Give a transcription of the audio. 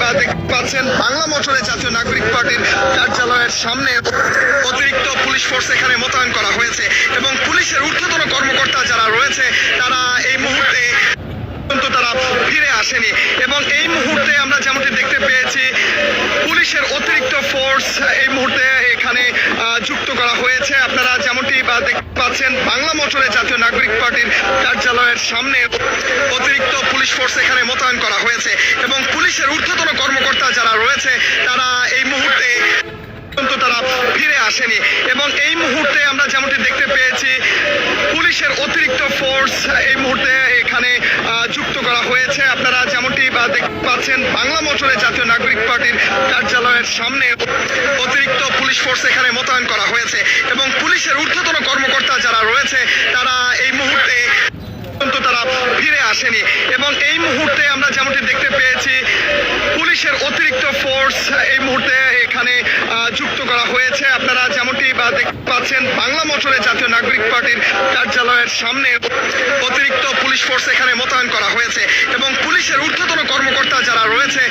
পাচ্ছেন বাংলা মোটরে জাতীয় নাগরিক পার্টির কার্যালয়ের সামনে অতিরিক্ত পুলিশ ফোর্স এখানে মোতায়েন করা হয়েছে এবং পুলিশের ঊর্ধ্বতন কর্মকর্তা যারা রয়েছে, তারা এই মুহূর্তে তারা ফিরে আসেনি এবং এই মুহূর্তে আমরা যেমনটি দেখতে পেয়েছি, পুলিশের অতিরিক্ত ফোর্স এই মুহূর্তে এখানে যুক্ত করা হয়েছে। আপনারা যেমনটি বা দেখতে পাচ্ছেন, বাংলা মোটরে জাতীয় নাগরিক পার্টির কার্যালয়ের সামনে অতিরিক্ত পুলিশ ফোর্স এখানে মোতায়েন করা হয়েছে এবং পুলিশের ঊর্ধ্বতন কর্মকর্তা যারা রয়েছে, তারা এই মুহূর্তে তারা ফিরে আসেনি। এবং এই মুহূর্তে আমরা যেমনটি দেখতে পেয়েছি, পুলিশের অতিরিক্ত ফোর্স এই মুহূর্তে এখানে যুক্ত করা হয়েছে। আপনারা যেমনটি দেখতে পাচ্ছেন, বাংলা মোটরে জাতীয় নাগরিক পার্টির কার্যালয়ের সামনে অতিরিক্ত পুলিশ ফোর্স এখানে মোতায়েন করা হয়েছে। এবং পুলিশের ঊর্ধ্বতন কর্মকর্তা যারা রয়েছে, তারা এই মুহূর্তে তারা ফিরে আসেনি। এবং এই মুহূর্তে আমরা যেমনটি দেখতে পেয়েছি পুলিশের অতিরিক্ত ফোর্স এই মুহূর্তে এখানে যুক্ত করা হয়েছে। আপনারা যেমনটি দেখতে পাচ্ছেন, বাংলা মোটরে জাতীয় নাগরিক পার্টির কার্যালয়ের সামনে অতিরিক্ত পুলিশ ফোর্স এখানে মোতায়েন করা হয়েছে এবং পুলিশের ঊর্ধ্বতন কর্মকর্তা যারা রয়েছে